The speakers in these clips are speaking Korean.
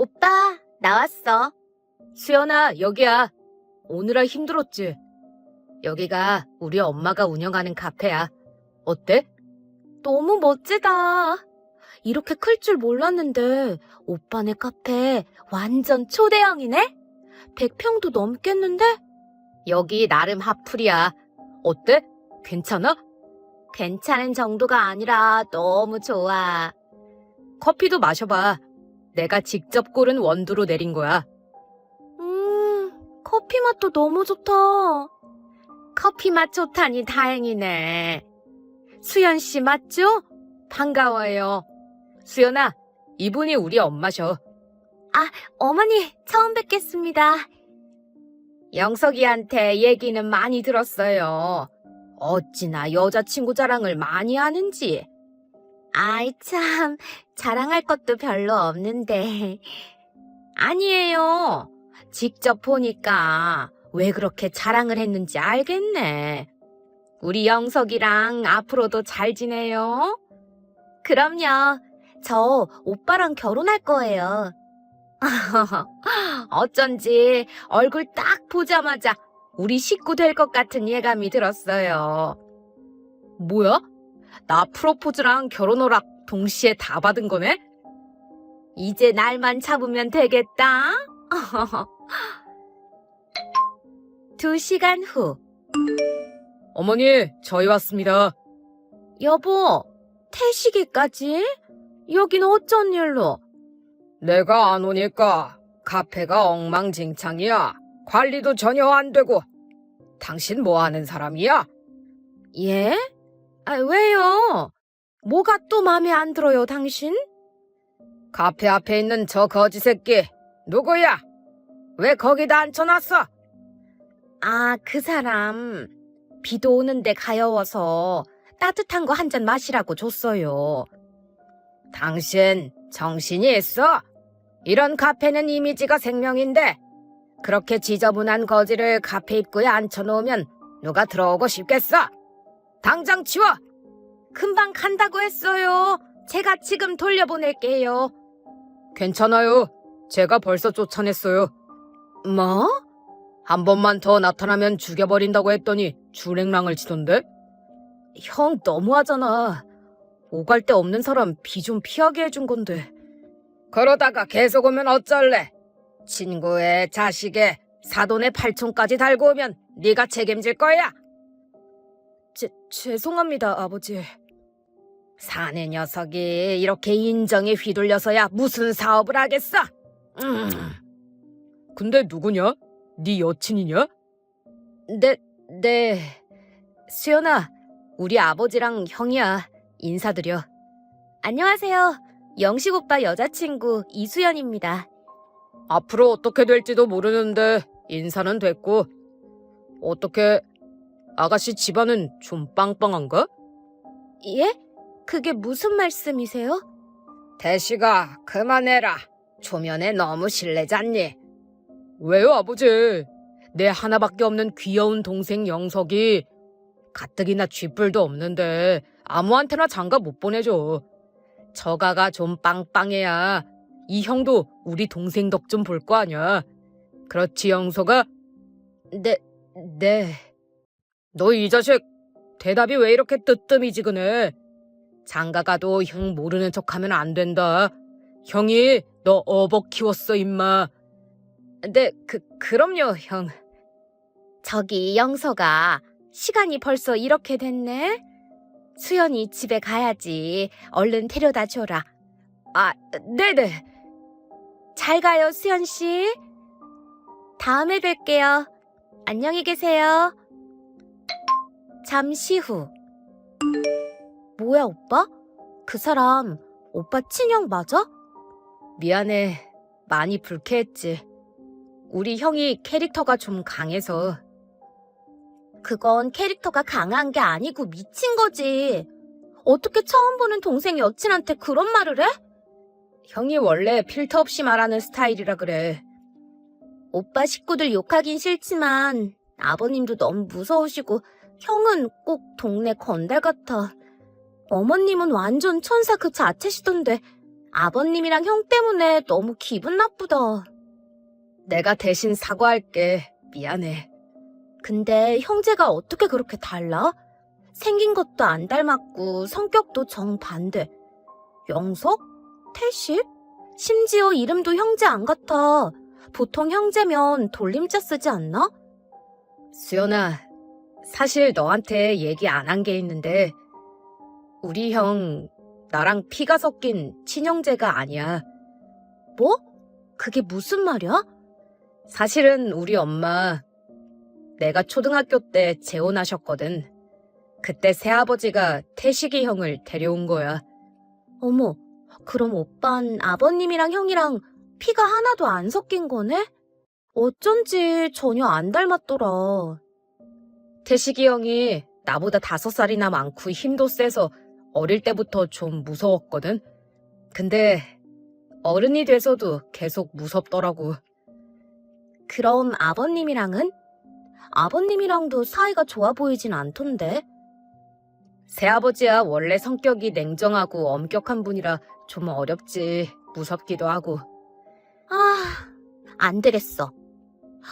오빠, 나왔어. 수연아, 여기야. 오느라 힘들었지? 여기가 우리 엄마가 운영하는 카페야. 어때? 너무 멋지다. 이렇게 클 줄 몰랐는데 오빠네 카페 완전 초대형이네? 100평도 넘겠는데? 여기 나름 핫플이야. 어때? 괜찮아? 괜찮은 정도가 아니라 너무 좋아. 커피도 마셔봐. 내가 직접 고른 원두로 내린 거야. 음, 커피 맛도 너무 좋다. 커피 맛 좋다니 다행이네. 수연 씨 맞죠? 반가워요. 수연아, 이분이 우리 엄마셔. 어머니, 처음 뵙겠습니다. 영석이한테 얘기는 많이 들었어요. 어찌나 여자친구 자랑을 많이 하는지. 아이, 참, 자랑할 것도 별로 없는데. 아니에요. 직접 보니까 왜 그렇게 자랑을 했는지 알겠네. 우리 영석이랑 앞으로도 잘 지내요. 그럼요. 저 오빠랑 결혼할 거예요. 어쩐지 얼굴 딱 보자마자 우리 식구 될 것 같은 예감이 들었어요. 뭐야? 나 프로포즈랑 결혼 허락 동시에 다 받은 거네? 이제 날만 잡으면 되겠다. 두 시간 후. 어머니, 저희 왔습니다. 여보, 태식이까지? 여긴 어쩐 일로? 내가 안 오니까 카페가 엉망진창이야. 관리도 전혀 안 되고. 당신 뭐 하는 사람이야? 예? 아, 왜요? 뭐가 또 마음에 안 들어요, 당신? 카페 앞에 있는 저 거지 새끼 누구야? 왜 거기다 앉혀놨어? 아, 그 사람. 비도 오는데 가여워서 따뜻한 거 한 잔 마시라고 줬어요. 당신 정신이 있어? 이런 카페는 이미지가 생명인데 그렇게 지저분한 거지를 카페 입구에 앉혀놓으면 누가 들어오고 싶겠어? 당장 치워! 금방 간다고 했어요. 제가 지금 돌려보낼게요. 괜찮아요. 제가 벌써 쫓아냈어요. 뭐? 한 번만 더 나타나면 죽여버린다고 했더니 주랭랑을 치던데? 형 너무하잖아. 오갈 데 없는 사람 비 좀 피하게 해준 건데. 그러다가 계속 오면 어쩔래? 친구의 자식의 사돈의 팔촌까지 달고 오면 네가 책임질 거야. 제, 죄송합니다, 아버지. 사내 녀석이 이렇게 인정에 휘둘려서야 무슨 사업을 하겠어? 음. 근데 누구냐? 네 여친이냐? 네, 네. 수연아, 우리 아버지랑 형이야. 인사드려. 안녕하세요. 영식 오빠 여자친구 이수연입니다. 앞으로 어떻게 될지도 모르는데 인사는 됐고. 어떻게 아가씨 집안은 좀 빵빵한가? 예? 그게 무슨 말씀이세요? 대시가 그만해라. 초면에 너무 실례잖니. 왜요, 아버지? 내 하나밖에 없는 귀여운 동생 영석이 가뜩이나 쥐뿔도 없는데 아무한테나 장가 못 보내줘. 저가가 좀 빵빵해야 이 형도 우리 동생 덕 좀 볼 거 아냐. 그렇지, 영석아? 네, 네. 너 이 자식 대답이 왜 이렇게 뜨뜸이지근해? 장가 가도 형 모르는 척하면 안 된다. 형이 너 어버 키웠어, 임마. 네, 그, 그럼요, 형. 저기 영서가 시간이 벌써 이렇게 됐네. 수연이 집에 가야지. 얼른 데려다 줘라. 아, 네네. 잘 가요, 수연 씨. 다음에 뵐게요. 안녕히 계세요. 잠시 후. 뭐야, 오빠? 그 사람 오빠 친형 맞아? 미안해. 많이 불쾌했지. 우리 형이 캐릭터가 좀 강해서. 그건 캐릭터가 강한 게 아니고 미친 거지. 어떻게 처음 보는 동생 여친한테 그런 말을 해? 형이 원래 필터 없이 말하는 스타일이라 그래. 오빠 식구들 욕하긴 싫지만 아버님도 너무 무서우시고 형은 꼭 동네 건달 같아. 어머님은 완전 천사 그 자체시던데 아버님이랑 형 때문에 너무 기분 나쁘다. 내가 대신 사과할게. 미안해. 근데 형제가 어떻게 그렇게 달라? 생긴 것도 안 닮았고 성격도 정반대. 영석? 태식? 심지어 이름도 형제 안 같아. 보통 형제면 돌림자 쓰지 않나? 수연아, 사실 너한테 얘기 안 한 게 있는데, 우리 형, 나랑 피가 섞인 친형제가 아니야. 뭐? 그게 무슨 말이야? 사실은 우리 엄마, 내가 초등학교 때 재혼하셨거든. 그때 새아버지가 태식이 형을 데려온 거야. 어머, 그럼 오빤 아버님이랑 형이랑 피가 하나도 안 섞인 거네? 어쩐지 전혀 안 닮았더라. 태식이 형이 나보다 다섯 살이나 많고 힘도 세서 어릴 때부터 좀 무서웠거든. 근데 어른이 돼서도 계속 무섭더라고. 그럼 아버님이랑은? 아버님이랑도 사이가 좋아 보이진 않던데. 새아버지야 원래 성격이 냉정하고 엄격한 분이라 좀 어렵지. 무섭기도 하고. 아, 안 되겠어.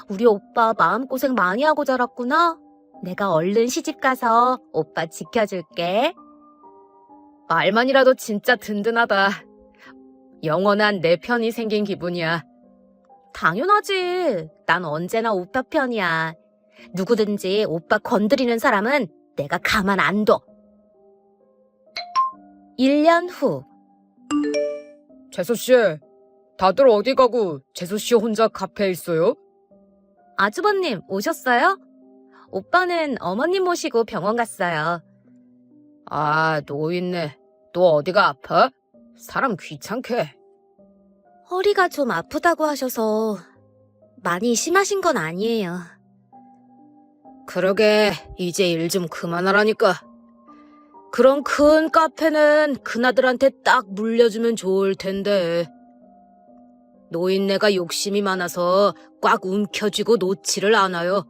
우리 오빠 마음고생 많이 하고 자랐구나. 내가 얼른 시집 가서 오빠 지켜줄게. 말만이라도 진짜 든든하다. 영원한 내 편이 생긴 기분이야. 당연하지. 난 언제나 오빠 편이야. 누구든지 오빠 건드리는 사람은 내가 가만 안 둬. 1년 후. 재수씨, 다들 어디 가고 재수씨 혼자 카페에 있어요? 아주버님 오셨어요? 오빠는 어머님 모시고 병원 갔어요. 아, 노인네. 또 어디가 아파? 사람 귀찮게. 허리가 좀 아프다고 하셔서 많이 심하신 건 아니에요. 그러게, 이제 일 좀 그만하라니까. 그런 큰 카페는 큰아들한테 딱 물려주면 좋을 텐데. 노인네가 욕심이 많아서 꽉 움켜쥐고 놓지를 않아요.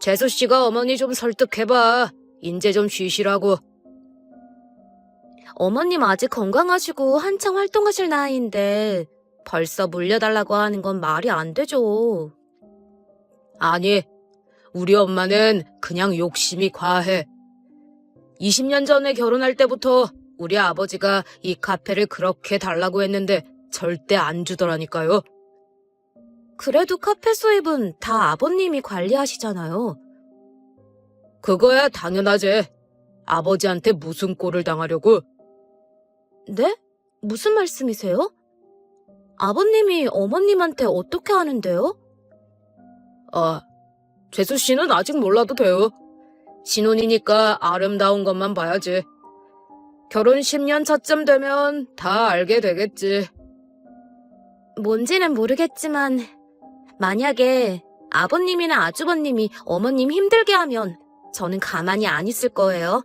재수 씨가 어머니 좀 설득해봐. 인제 좀 쉬시라고. 어머님 아직 건강하시고 한창 활동하실 나이인데 벌써 물려달라고 하는 건 말이 안 되죠. 아니, 우리 엄마는 그냥 욕심이 과해. 20년 전에 결혼할 때부터 우리 아버지가 이 카페를 그렇게 달라고 했는데 절대 안 주더라니까요. 그래도 카페 수입은 다 아버님이 관리하시잖아요. 그거야 당연하지. 아버지한테 무슨 꼴을 당하려고. 네? 무슨 말씀이세요? 아버님이 어머님한테 어떻게 하는데요? 아, 재수 씨는 아직 몰라도 돼요. 신혼이니까 아름다운 것만 봐야지. 결혼 10년 차쯤 되면 다 알게 되겠지. 뭔지는 모르겠지만 만약에 아버님이나 아주버님이 어머님 힘들게 하면 저는 가만히 안 있을 거예요.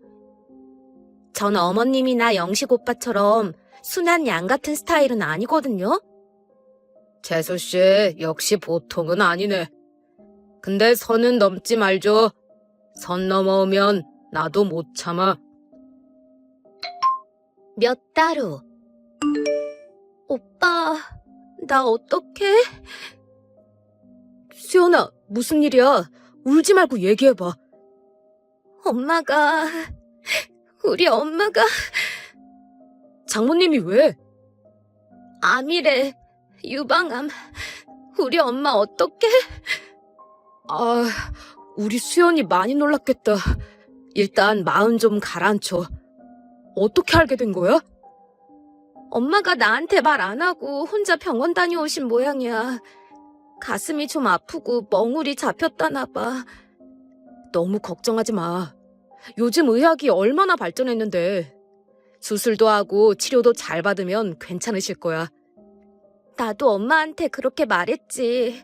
전 어머님이나 영식 오빠처럼 순한 양 같은 스타일은 아니거든요. 재수 씨 역시 보통은 아니네. 근데 선은 넘지 말죠. 선 넘어오면 나도 못 참아. 몇 달 후. 오빠, 나 어떡해? 수연아, 무슨 일이야? 울지 말고 얘기해봐. 엄마가, 우리 엄마가 장모님이 왜? 암이래. 유방암. 우리 엄마 어떡해? 아, 우리 수연이 많이 놀랐겠다. 일단 마음 좀 가라앉혀. 어떻게 알게 된 거야? 엄마가 나한테 말 안 하고 혼자 병원 다녀오신 모양이야. 가슴이 좀 아프고 멍울이 잡혔다나 봐. 너무 걱정하지 마. 요즘 의학이 얼마나 발전했는데. 수술도 하고 치료도 잘 받으면 괜찮으실 거야. 나도 엄마한테 그렇게 말했지.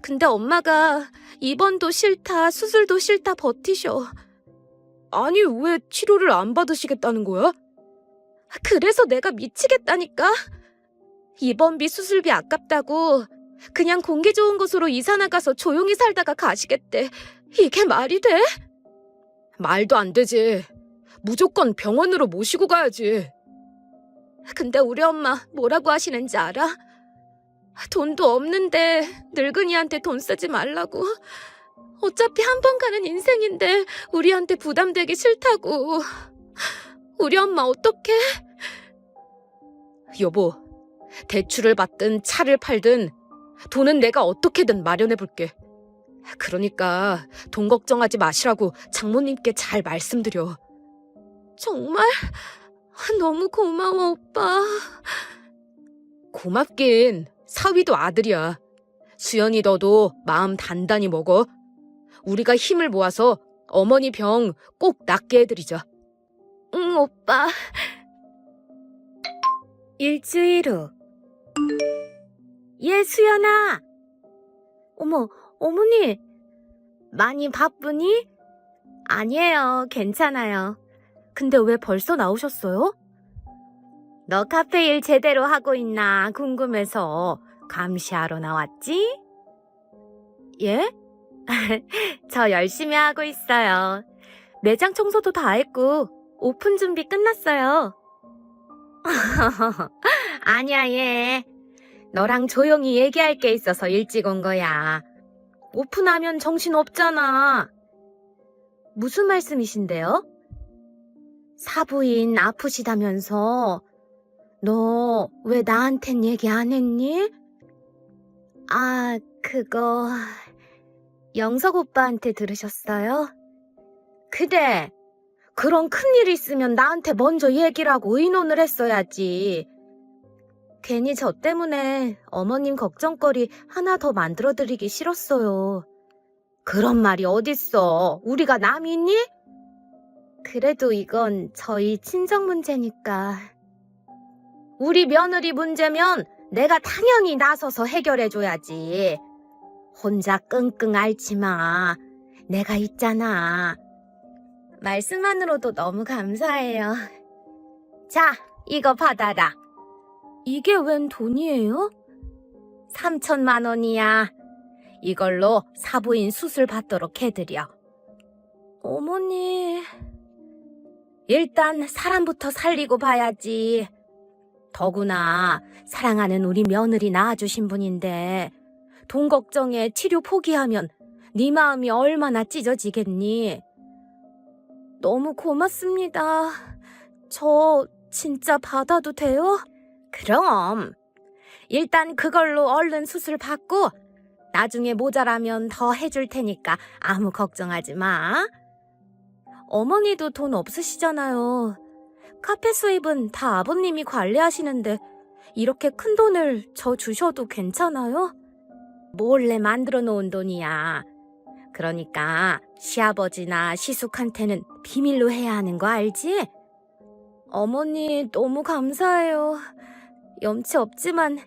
근데 엄마가 입원도 싫다, 수술도 싫다 버티셔. 아니, 왜 치료를 안 받으시겠다는 거야? 그래서 내가 미치겠다니까. 입원비 수술비 아깝다고 그냥 공기 좋은 곳으로 이사 나가서 조용히 살다가 가시겠대. 이게 말이 돼? 말도 안 되지. 무조건 병원으로 모시고 가야지. 근데 우리 엄마 뭐라고 하시는지 알아? 돈도 없는데 늙은이한테 돈 쓰지 말라고. 어차피 한 번 가는 인생인데 우리한테 부담되기 싫다고. 우리 엄마 어떡해? 여보, 대출을 받든 차를 팔든 돈은 내가 어떻게든 마련해 볼게. 그러니까 돈 걱정하지 마시라고 장모님께 잘 말씀드려. 정말 너무 고마워, 오빠. 고맙긴 사위도 아들이야. 수연이 너도 마음 단단히 먹어. 우리가 힘을 모아서 어머니 병 꼭 낫게 해드리자. 응, 오빠. 일주일 후. 예, 수연아. 어머, 어머니. 많이 바쁘니? 아니에요, 괜찮아요. 근데 왜 벌써 나오셨어요? 너 카페 일 제대로 하고 있나 궁금해서 감시하러 나왔지? 예? 저 열심히 하고 있어요. 매장 청소도 다 했고, 오픈 준비 끝났어요. 아니야, 얘. 너랑 조용히 얘기할 게 있어서 일찍 온 거야. 오픈하면 정신 없잖아. 무슨 말씀이신데요? 사부인 아프시다면서 너 왜 나한텐 얘기 안 했니? 아, 그거 영석 오빠한테 들으셨어요? 그래. 그런 큰일 있으면 나한테 먼저 얘기를 하고 의논을 했어야지. 괜히 저 때문에 어머님 걱정거리 하나 더 만들어드리기 싫었어요. 그런 말이 어딨어. 우리가 남이니? 그래도 이건 저희 친정 문제니까. 우리 며느리 문제면 내가 당연히 나서서 해결해줘야지. 혼자 끙끙 앓지 마. 내가 있잖아. 말씀만으로도 너무 감사해요. 자, 이거 받아라. 이게 웬 돈이에요? 3천만 원이야. 이걸로 사부인 수술 받도록 해드려. 어머니. 일단 사람부터 살리고 봐야지. 더구나 사랑하는 우리 며느리 낳아주신 분인데 돈 걱정에 치료 포기하면 네 마음이 얼마나 찢어지겠니? 너무 고맙습니다. 저 진짜 받아도 돼요? 그럼. 일단 그걸로 얼른 수술 받고 나중에 모자라면 더 해줄 테니까 아무 걱정하지 마. 어머니도 돈 없으시잖아요. 카페 수입은 다 아버님이 관리하시는데 이렇게 큰 돈을 저 주셔도 괜찮아요? 몰래 만들어 놓은 돈이야. 그러니까 시아버지나 시숙한테는 비밀로 해야 하는 거 알지? 어머니 너무 감사해요. 염치 없지만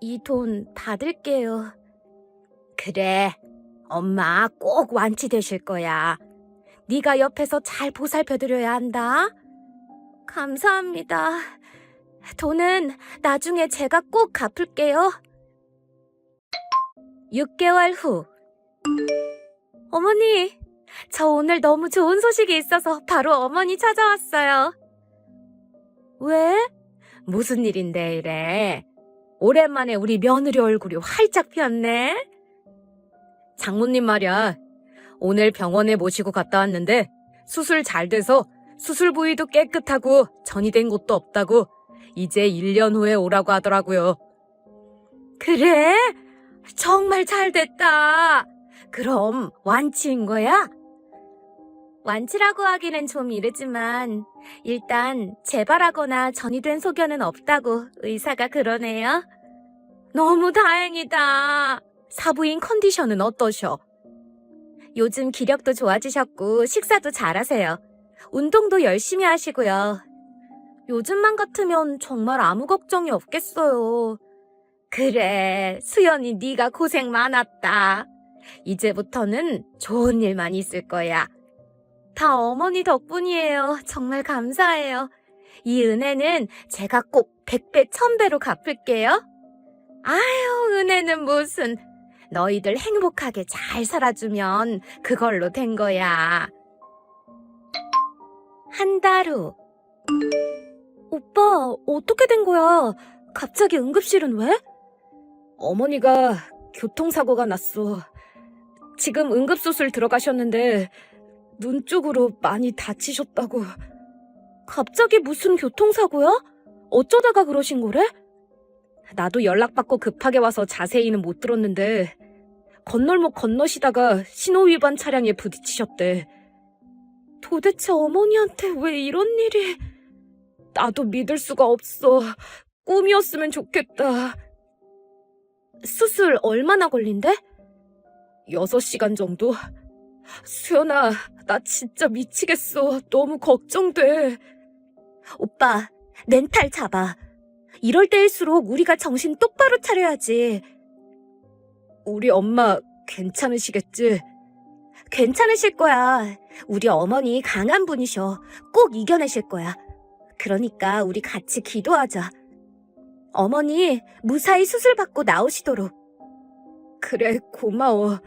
이 돈 받을게요. 그래. 엄마 꼭 완치되실 거야. 네가 옆에서 잘 보살펴 드려야 한다. 감사합니다. 돈은 나중에 제가 꼭 갚을게요. 6개월 후. 어머니, 저 오늘 너무 좋은 소식이 있어서 바로 어머니 찾아왔어요. 왜? 무슨 일인데 이래? 오랜만에 우리 며느리 얼굴이 활짝 피었네. 장모님 말이야. 오늘 병원에 모시고 갔다 왔는데 수술 잘 돼서 수술 부위도 깨끗하고 전이 된 곳도 없다고 이제 1년 후에 오라고 하더라고요. 그래? 정말 잘 됐다. 그럼 완치인 거야? 완치라고 하기는 좀 이르지만 일단 재발하거나 전이 된 소견은 없다고 의사가 그러네요. 너무 다행이다. 사부인 컨디션은 어떠셔? 요즘 기력도 좋아지셨고 식사도 잘하세요. 운동도 열심히 하시고요. 요즘만 같으면 정말 아무 걱정이 없겠어요. 그래, 수연이 네가 고생 많았다. 이제부터는 좋은 일만 있을 거야. 다 어머니 덕분이에요. 정말 감사해요. 이 은혜는 제가 꼭 100배, 1000배로 갚을게요. 아유, 은혜는 무슨. 너희들 행복하게 잘 살아주면 그걸로 된 거야. 한 달 후. 오빠, 어떻게 된 거야? 갑자기 응급실은 왜? 어머니가 교통사고가 났어. 지금 응급수술 들어가셨는데 눈 쪽으로 많이 다치셨다고. 갑자기 무슨 교통사고야? 어쩌다가 그러신 거래? 나도 연락받고 급하게 와서 자세히는 못 들었는데 건널목 건너시다가 신호위반 차량에 부딪히셨대. 도대체 어머니한테 왜 이런 일이... 나도 믿을 수가 없어. 꿈이었으면 좋겠다. 수술 얼마나 걸린대? 6시간 정도? 수연아, 나 진짜 미치겠어. 너무 걱정돼. 오빠, 멘탈 잡아. 이럴 때일수록 우리가 정신 똑바로 차려야지. 우리 엄마 괜찮으시겠지? 괜찮으실 거야. 우리 어머니 강한 분이셔. 꼭 이겨내실 거야. 그러니까 우리 같이 기도하자. 어머니 무사히 수술 받고 나오시도록. 그래 고마워.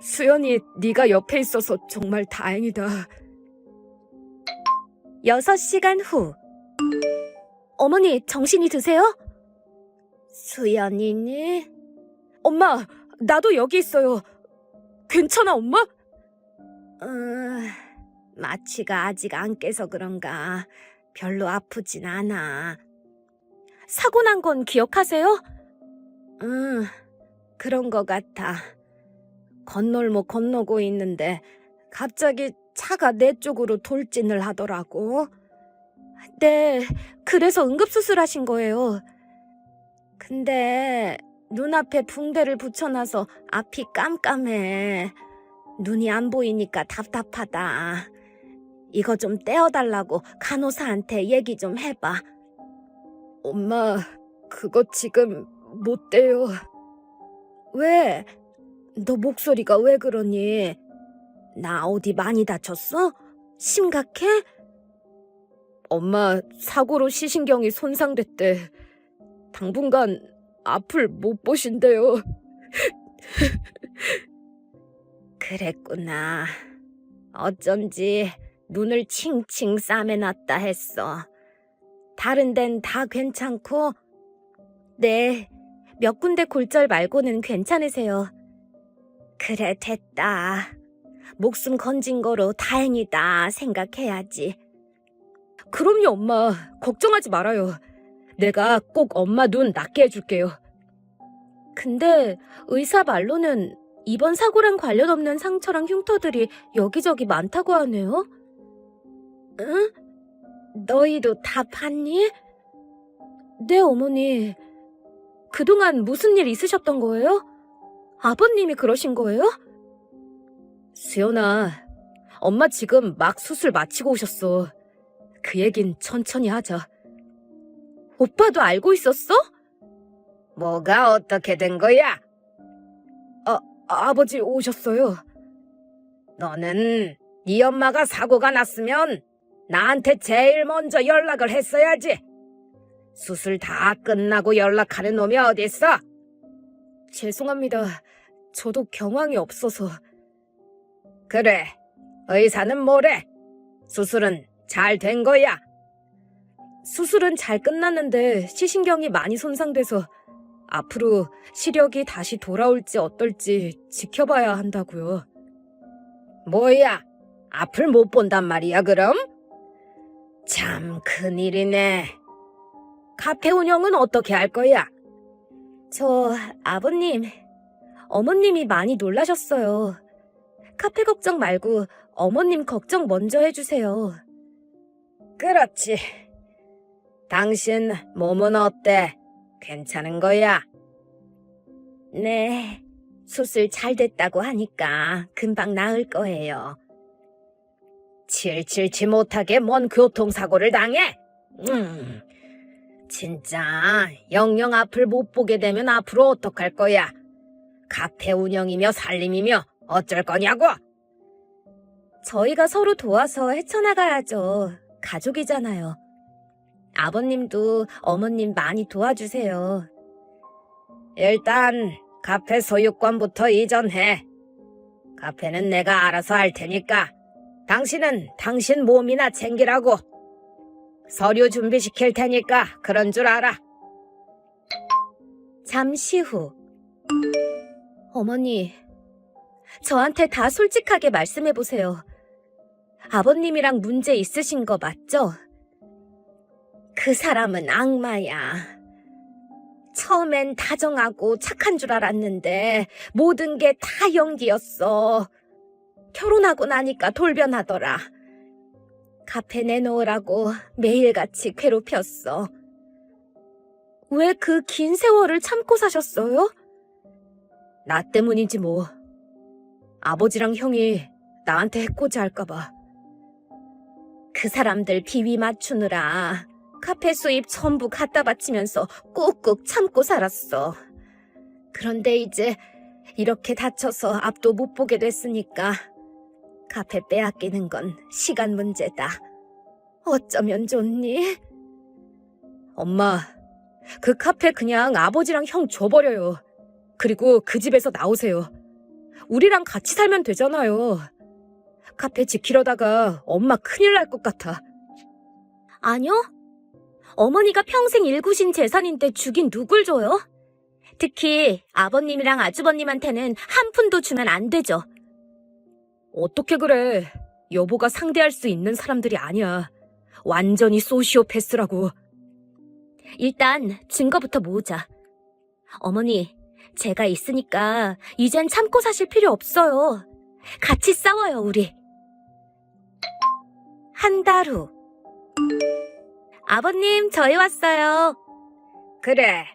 수연이 네가 옆에 있어서 정말 다행이다. 6시간 후. 어머니 정신이 드세요? 수연이니? 엄마 나도 여기 있어요. 괜찮아 엄마? 음, 마취가 아직 안 깨서 그런가. 별로 아프진 않아. 사고 난 건 기억하세요? 응, 그런 것 같아. 건널목 건너고 있는데 갑자기 차가 내 쪽으로 돌진을 하더라고. 네, 그래서 응급수술 하신 거예요. 근데 눈앞에 붕대를 붙여놔서 앞이 깜깜해. 눈이 안 보이니까 답답하다. 이거 좀 떼어달라고 간호사한테 얘기 좀 해봐. 엄마, 그거 지금 못 떼요. 왜? 너 목소리가 왜 그러니? 나 어디 많이 다쳤어? 심각해? 엄마, 사고로 시신경이 손상됐대. 당분간 앞을 못 보신대요. 그랬구나. 어쩐지 눈을 칭칭 싸매놨다 했어. 다른 데는 다 괜찮고? 네, 몇 군데 골절 말고는 괜찮으세요. 그래, 됐다. 목숨 건진 거로 다행이다 생각해야지. 그럼요, 엄마. 걱정하지 말아요. 내가 꼭 엄마 눈 낫게 해줄게요. 근데 의사 말로는 이번 사고랑 관련 없는 상처랑 흉터들이 여기저기 많다고 하네요. 응? 너희도 다 봤니? 네, 어머니. 그동안 무슨 일 있으셨던 거예요? 아버님이 그러신 거예요? 수연아, 엄마 지금 막 수술 마치고 오셨어. 그 얘긴 천천히 하자. 오빠도 알고 있었어? 뭐가 어떻게 된 거야? 아, 아버지 오셨어요. 너는 네 엄마가 사고가 났으면 나한테 제일 먼저 연락을 했어야지. 수술 다 끝나고 연락하는 놈이 어딨어? 죄송합니다. 저도 경황이 없어서. 그래. 의사는 뭐래? 수술은 잘 된 거야. 수술은 잘 끝났는데 시신경이 많이 손상돼서 앞으로 시력이 다시 돌아올지 어떨지 지켜봐야 한다고요. 뭐야? 앞을 못 본단 말이야, 그럼? 참 큰일이네. 카페 운영은 어떻게 할 거야? 저 아버님, 어머님이 많이 놀라셨어요. 카페 걱정 말고 어머님 걱정 먼저 해주세요. 그렇지. 당신 몸은 어때? 괜찮은 거야? 네, 수술 잘 됐다고 하니까 금방 나을 거예요. 칠칠치 못하게 뭔 교통사고를 당해? 음, 진짜 영영 앞을 못 보게 되면 앞으로 어떡할 거야? 카페 운영이며 살림이며 어쩔 거냐고? 저희가 서로 도와서 헤쳐나가야죠. 가족이잖아요. 아버님도 어머님 많이 도와주세요. 일단 카페 소유권부터 이전해. 카페는 내가 알아서 할 테니까 당신은 당신 몸이나 챙기라고. 서류 준비시킬 테니까 그런 줄 알아. 잠시 후. 어머니, 저한테 다 솔직하게 말씀해보세요. 아버님이랑 문제 있으신 거 맞죠? 그 사람은 악마야. 처음엔 다정하고 착한 줄 알았는데 모든 게 다 연기였어. 결혼하고 나니까 돌변하더라. 카페 내놓으라고 매일같이 괴롭혔어. 왜 그 긴 세월을 참고 사셨어요? 나 때문이지 뭐. 아버지랑 형이 나한테 해코지 할까봐. 그 사람들 비위 맞추느라 카페 수입 전부 갖다 바치면서 꾹꾹 참고 살았어. 그런데 이제 이렇게 다쳐서 앞도 못 보게 됐으니까 카페 빼앗기는 건 시간 문제다. 어쩌면 좋니? 엄마, 그 카페 그냥 아버지랑 형 줘버려요. 그리고 그 집에서 나오세요. 우리랑 같이 살면 되잖아요. 카페 지키려다가 엄마 큰일 날 것 같아. 아니요. 어머니가 평생 일구신 재산인데 주긴 누굴 줘요? 특히 아버님이랑 아주버님한테는 한 푼도 주면 안 되죠. 어떻게 그래. 여보가 상대할 수 있는 사람들이 아니야. 완전히 소시오패스라고. 일단 증거부터 모으자. 어머니, 제가 있으니까 이젠 참고 사실 필요 없어요. 같이 싸워요, 우리. 한 달 후. 아버님, 저희 왔어요. 그래.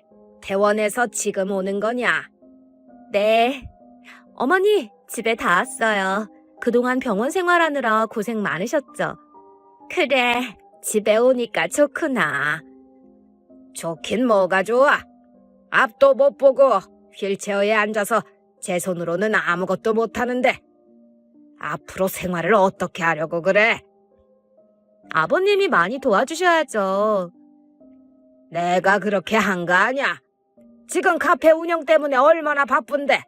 대원에서 지금 오는 거냐? 네. 어머니, 집에 다 왔어요. 그동안 병원 생활하느라 고생 많으셨죠? 그래, 집에 오니까 좋구나. 좋긴 뭐가 좋아. 앞도 못 보고 휠체어에 앉아서 제 손으로는 아무것도 못하는데 앞으로 생활을 어떻게 하려고 그래? 아버님이 많이 도와주셔야죠. 내가 그렇게 한 거 아냐? 지금 카페 운영 때문에 얼마나 바쁜데?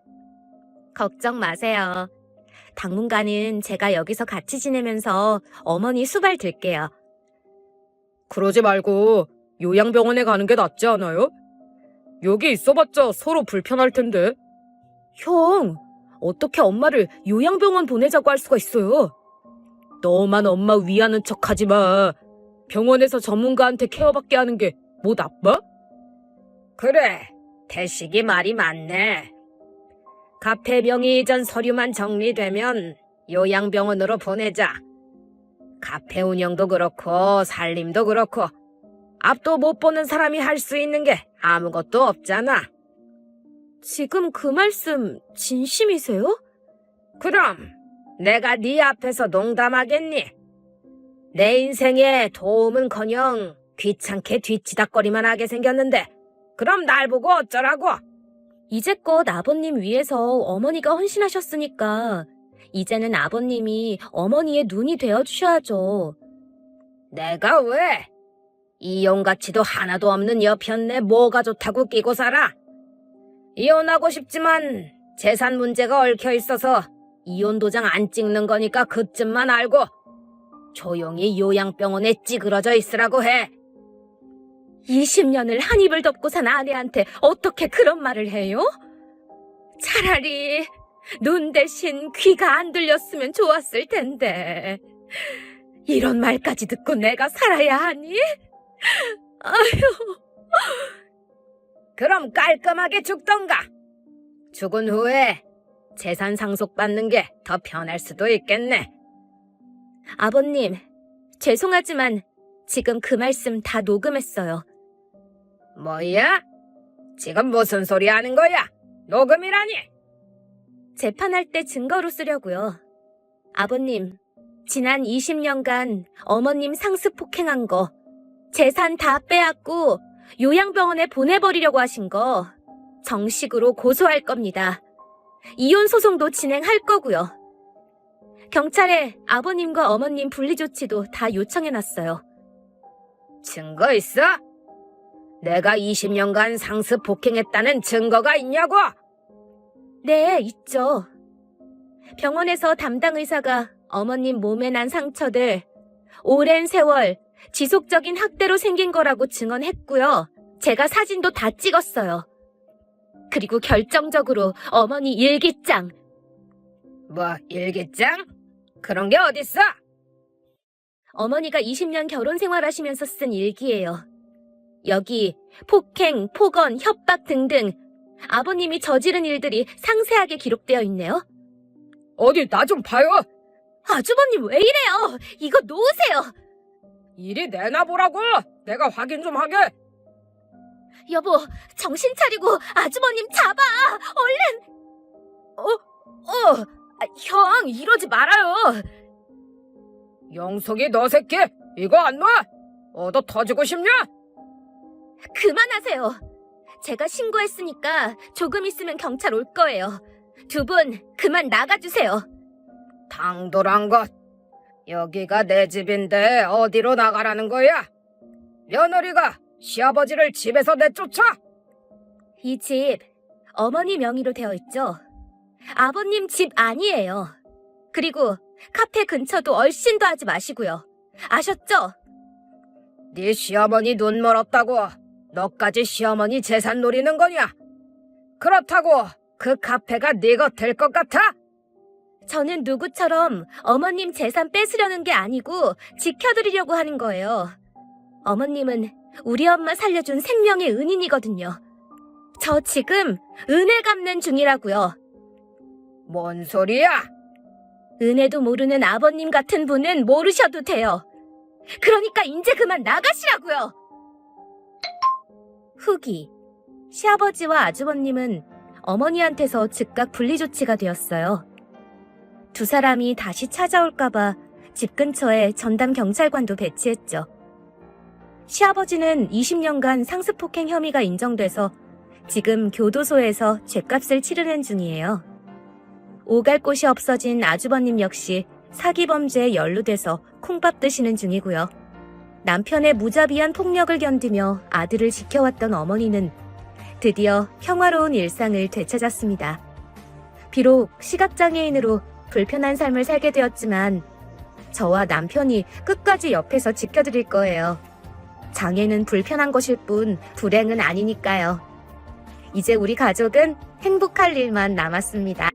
걱정 마세요. 당분간은 제가 여기서 같이 지내면서 어머니 수발 들게요. 그러지 말고 요양병원에 가는 게 낫지 않아요? 여기 있어봤자 서로 불편할 텐데. 형, 어떻게 엄마를 요양병원 보내자고 할 수가 있어요? 너만 엄마 위하는 척 하지 마. 병원에서 전문가한테 케어받게 하는 게 뭐 나빠? 그래, 태식이 말이 맞네. 카페 명의 이전 서류만 정리되면 요양병원으로 보내자. 카페 운영도 그렇고 살림도 그렇고 앞도 못 보는 사람이 할 수 있는 게 아무것도 없잖아. 지금 그 말씀 진심이세요? 그럼 내가 네 앞에서 농담하겠니? 내 인생에 도움은커녕 귀찮게 뒤치다거리만 하게 생겼는데 그럼 날 보고 어쩌라고? 이제껏 아버님 위해서 어머니가 헌신하셨으니까 이제는 아버님이 어머니의 눈이 되어주셔야죠. 내가 왜? 이용 가치도 하나도 없는 여편네 뭐가 좋다고 끼고 살아? 이혼하고 싶지만 재산 문제가 얽혀 있어서 이혼 도장 안 찍는 거니까 그쯤만 알고 조용히 요양병원에 찌그러져 있으라고 해. 20년을 한 입을 덮고 산 아내한테 어떻게 그런 말을 해요? 차라리 눈 대신 귀가 안 들렸으면 좋았을 텐데. 이런 말까지 듣고 내가 살아야 하니? 아휴. 그럼 깔끔하게 죽던가. 죽은 후에 재산 상속받는 게 더 편할 수도 있겠네. 아버님, 죄송하지만 지금 그 말씀 다 녹음했어요. 뭐야? 지금 무슨 소리 하는 거야? 녹음이라니? 재판할 때 증거로 쓰려고요. 아버님, 지난 20년간 어머님 상습 폭행한 거, 재산 다 빼앗고 요양병원에 보내버리려고 하신 거 정식으로 고소할 겁니다. 이혼 소송도 진행할 거고요. 경찰에 아버님과 어머님 분리 조치도 다 요청해놨어요. 증거 있어? 내가 20년간 상습 폭행했다는 증거가 있냐고? 네, 있죠. 병원에서 담당 의사가 어머님 몸에 난 상처들 오랜 세월 지속적인 학대로 생긴 거라고 증언했고요. 제가 사진도 다 찍었어요. 그리고 결정적으로 어머니 일기장. 뭐 일기장? 그런 게 어딨어? 어머니가 20년 결혼 생활하시면서 쓴 일기예요. 여기 폭행, 폭언, 협박 등등 아버님이 저지른 일들이 상세하게 기록되어 있네요. 어디 나 좀 봐요. 아주버님 왜 이래요? 이거 놓으세요. 이리 내놔보라고. 내가 확인 좀 하게. 여보, 정신 차리고 아주버님 잡아! 얼른! 어, 어, 아, 형, 이러지 말아요. 영석이 너 새끼 이거 안 놔? 얻어 터지고 싶냐? 그만하세요. 제가 신고했으니까 조금 있으면 경찰 올 거예요. 두 분, 그만 나가주세요. 당돌한 것. 여기가 내 집인데 어디로 나가라는 거야? 며느리가 시아버지를 집에서 내쫓아? 이 집, 어머니 명의로 되어 있죠? 아버님 집 아니에요. 그리고 카페 근처도 얼씬도 하지 마시고요. 아셨죠? 네 시어머니 눈 멀었다고 너까지 시어머니 재산 노리는 거냐? 그렇다고 그 카페가 네가 될것 같아? 저는 누구처럼 어머님 재산 뺏으려는 게 아니고 지켜드리려고 하는 거예요. 어머님은 우리 엄마 살려준 생명의 은인이거든요. 저 지금 은혜 갚는 중이라고요. 뭔 소리야? 은혜도 모르는 아버님 같은 분은 모르셔도 돼요. 그러니까 이제 그만 나가시라고요. 후기. 시아버지와 아주버님은 어머니한테서 즉각 분리 조치가 되었어요. 두 사람이 다시 찾아올까봐 집 근처에 전담 경찰관도 배치했죠. 시아버지는 20년간 상습폭행 혐의가 인정돼서 지금 교도소에서 죗값을 치르는 중이에요. 오갈 곳이 없어진 아주버님 역시 사기 범죄에 연루돼서 콩밥 드시는 중이고요. 남편의 무자비한 폭력을 견디며 아들을 지켜왔던 어머니는 드디어 평화로운 일상을 되찾았습니다. 비록 시각장애인으로 불편한 삶을 살게 되었지만 저와 남편이 끝까지 옆에서 지켜드릴 거예요. 장애는 불편한 것일 뿐 불행은 아니니까요. 이제 우리 가족은 행복할 일만 남았습니다.